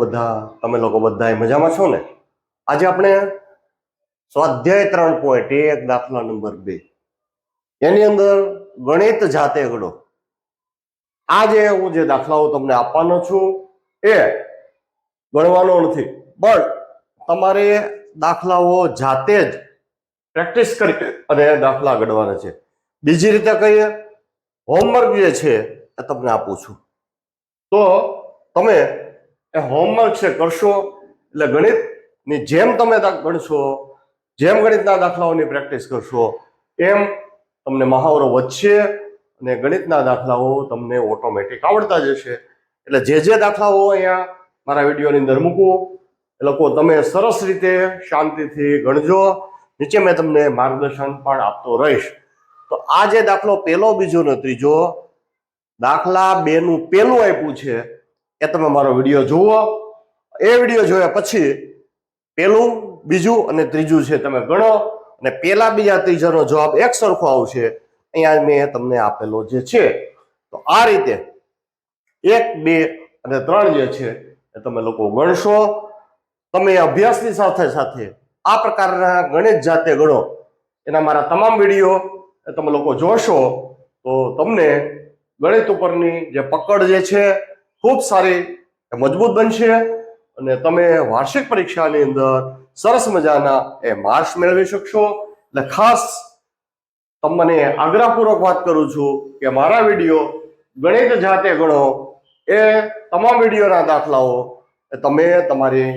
બધા, તમે લોકો બધા મજામાં છો ને? આજે આપણે સ્વાધ્યાય ત્રણ પોઈન્ટ એક, દાખલા નંબર બે. એની અંદર ગણિત જાતે ગણો આ જે હું જે દાખલાઓ તમને આપવાનો છું, એ ગણવાનો નથી, પણ તમારે દાખલાઓ જાતે જ પ્રેક્ટિસ કરી અને દાખલા ગણવાના છે. બીજી રીતે કહીએ હોમવર્ક જે છે, એ તમને આપું છું. તો તમે એ હોમવર્ક છે, કરશો એટલે ગણિતની જેમ તમે ગણશો, જેમ ગણિતના દાખલાઓની પ્રેક્ટિસ કરશો, એમ તમને મહાવરો વધશે અને ગણિતના દાખલાઓ તમને ઓટોમેટિક આવડતા જશે. એટલે જે જે દાખલાઓ અહીંયા મારા વિડીયોની અંદર મૂકું. એ લોકો તમે સરસ રીતે શાંતિથી ગણજો. નીચે મેં તમને માર્ગદર્શન પણ આપતો રહીશ. તો આ જે દાખલો પહેલો બીજો ને ત્રીજો દાખલા બે નું પેલું આપ્યું છે એ તમે મારો વીડિયો જુઓ. એ વીડિયો જોયા પછી પેલું, બીજું અને ત્રીજું છે તમે ગણો. અને પેલા બીજા ત્રીજાનો જવાબ એક સરખો આવશે. અહીંયા મેં તમને આપેલો જે છે. તો આ રીતે એક, બે અને ત્રણ જે છે એ તમે લોકો ગણશો. તમે અભ્યાસની સાથે સાથે આ પ્રકારના ગણિત જાતે ગણો. એના મારા તમામ વીડિયો તમે લોકો જોશો તો તમને ગણિત ઉપરની જે પકડ જે છે ખૂબ સારી મજબૂત બનશે અને તમે વાર્ષિક પરીક્ષાની અંદર સરસ મજાના એ માર્ક્સ મેળવી શકશો. એટલે ખાસ તમને આગ્રહપૂર્વક વાત કરું છું કે મારા વીડિયો ગણિત જાતે ગણો, એ તમામ વિડીયોના દાખલાઓ, એ તમે તમારી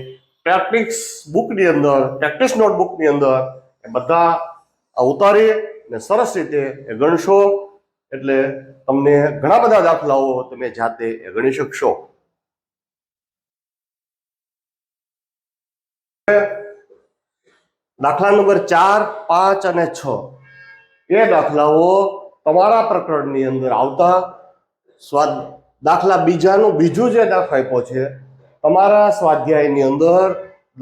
પ્રેક્ટિસ બુકની અંદર, પ્રેક્ટિસ નોટબુકની અંદર એ બધા ઉતારી અને સરસ રીતે એ ગણશો. એટલે તમને ઘણા બધા દાખલાઓ તમે જાતે ગણી શકશો. દાખલા નંબર ચાર, પાંચ અને છ. એ દાખલાઓ તમારા પ્રકરણની અંદર આવતા સ્વાદ દાખલા બીજાનું બીજું જે દાખલા આપ્યો છે, તમારા સ્વાધ્યાયની અંદર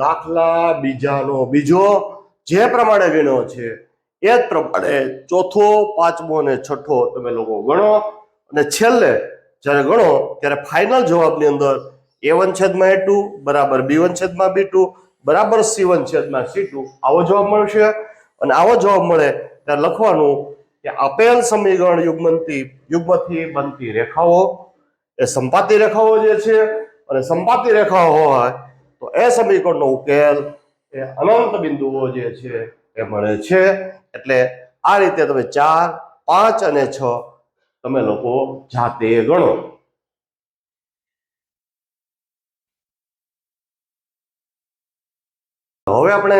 દાખલા બીજાનો બીજો જે પ્રમાણે વિનો છે એ જ પ્રમાણે ચોથો પાંચમો અને છઠ્ઠો તમે લોકો ગણો. અને છેલ્લે જ્યારે ગણો ત્યારે ફાઇનલ જવાબની અંદર એ વન છેદમાં એ ટુ બરાબર બી વન છેદમાં બી ટુ બરાબર સી વન છેદમાં સી ટુ આવો જવાબ મળશે. અને આવો જવાબ મળે ત્યારે લખવાનું કે આપેલ સમીકરણ યુગ્મનથી યુગ્મથી બનતી રેખાઓ. એ સંપાતી રેખાઓ જે છે અને સંપાતી રેખાઓ હોય તો એ સમીકરણનો ઉકેલ એ અનંત બિંદુઓ જે છે એ મળે છે. એટલે આ રીતે તમે ચાર, પાંચ અને છ તમે લોકો જાતે ગણો. હવે આપણે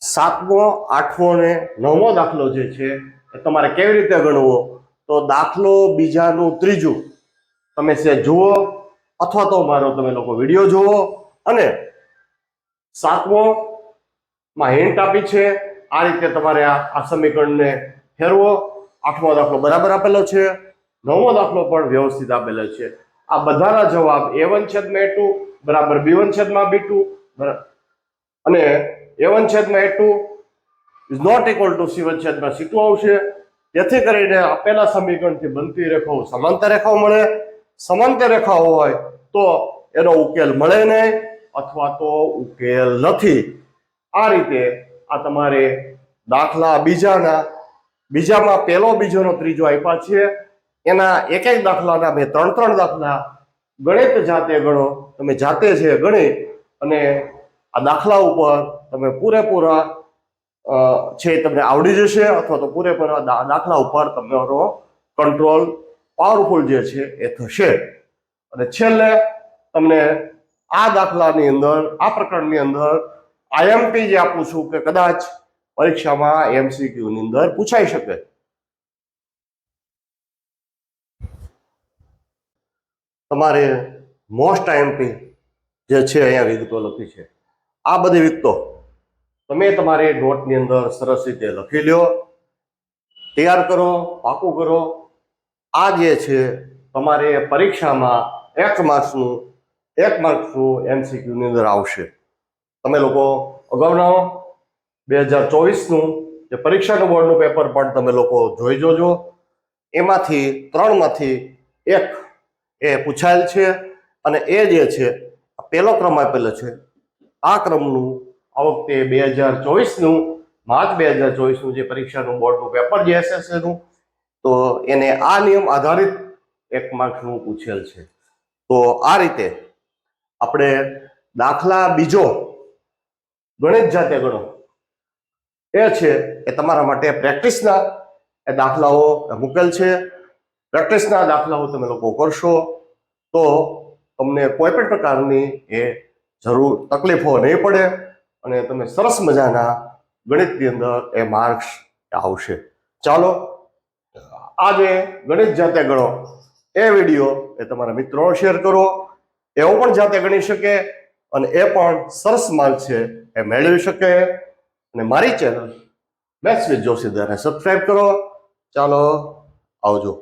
સાતમો, આઠમો અને નવમો દાખલો જે છે એ તમારે કેવી રીતે ગણવો? તો દાખલો બીજાનું ત્રીજું. તમે સે જુઓ, અથવા તો મારો તમે લોકો વીડિયો જુઓ. અને સાતમો માં હિન્ટ આપી છે. આ રીતે તમારે આ સમીકરણને ફેરવો. આઠમો દાખલો બરાબર આપેલો છે. નવમો દાખલો પણ વ્યવસ્થિત આપેલો છે. આ બધાના જવાબ એ વન છેદમાં એ ટુ બરાબર બી વન છેદમાં બી ટુ અને એ વન છેદમાં A two is not equal to C one છેદમાં સી ટુ આવશે. જેથી કરીને આપેલા સમીકરણથી બનતી રેખાઓ સમાંતર રેખાઓ મળે. સમાંતર રેખાઓ હોય તો એનો ઉકેલ મળે નહીં અથવા તો ઉકેલ નથી. આ રીતે આ તમારે દાખલા બીજાના, બીજામાં પહેલો બીજોનો ત્રીજો આપ્યા છે. એના એક એક દાખલાના બે, ત્રણ ત્રણ દાખલા ગણિત જાતે ગણો. તમે જાતે છે ગણિત અને આ દાખલા ઉપર તમે પૂરેપૂરા છે તમને આવડી જશે અથવા તો પૂરેપૂરા દાખલા ઉપર તમારો કંટ્રોલ પાવરફુલ જે છે એ થશે. અને છેલ્લે તમને આ દાખલાની અંદર, આ પ્રકરણની અંદર આઈએમપી જે આપું છું કે કદાચ પરીક્ષામાં એમસીક્યુ ની અંદર પૂછાઈ શકે. તમારે મોસ્ટ આઈએમપી જે છે અહીંયા વિગતો લખી છે. આ બધી વિગતો તમે તમારી નોટની અંદર સરસ રીતે લખી લ્યો. તૈયાર કરો, પાકું કરો. આ જે છે તમારે પરીક્ષામાં એક માર્ક્સનું એક માર્ક્સનું એમસીક્યુની અંદર આવશે. તમે લોકો અગાઉના બે હજાર ચોવીસનું જે પરીક્ષાનું બોર્ડનું પેપર પણ તમે લોકો જોઈ જોજો. એમાંથી ત્રણમાંથી એક એ પૂછાયેલ છે અને એ જે છે પહેલો ક્રમ આપેલો છે. આ ક્રમનું આ વખતે બે હજાર ચોવીસનું, માર્ચ બે હજાર ચોવીસનું જે પરીક્ષાનું બોર્ડનું પેપર જે એસએસસીનું તો એને આ નિયમ આધારિત એક માર્ક્સનું પૂછેલ છે. તો આ રીતે આપણે દાખલા બીજો ગણિત જાતે ગણો. એ છે એ તમારા માટે પ્રેક્ટિસના એ દાખલાઓ મૂકેલ છે. પ્રેક્ટિસના દાખલાઓ તમે લોકો કરશો તો તમને કોઈ પણ પ્રકારની એ જરૂર તકલીફો નહીં પડે અને તમે સરસ મજાના ગણિતની અંદર એ માર્ક્સ આવશે. ચાલો, આજે ગણિત જાતે ગણો. એ વીડિયો એ તમારા મિત્રો શેર કરો. એવો પણ જાતે ગણી શકે અને એ પણ સરસ માર્ક છે. એ મેળવી શકે અને મારી ચેનલ મેથ્સ વિથ જોશીદારને સબસ્ક્રાઈબ કરો. ચાલો આવજો.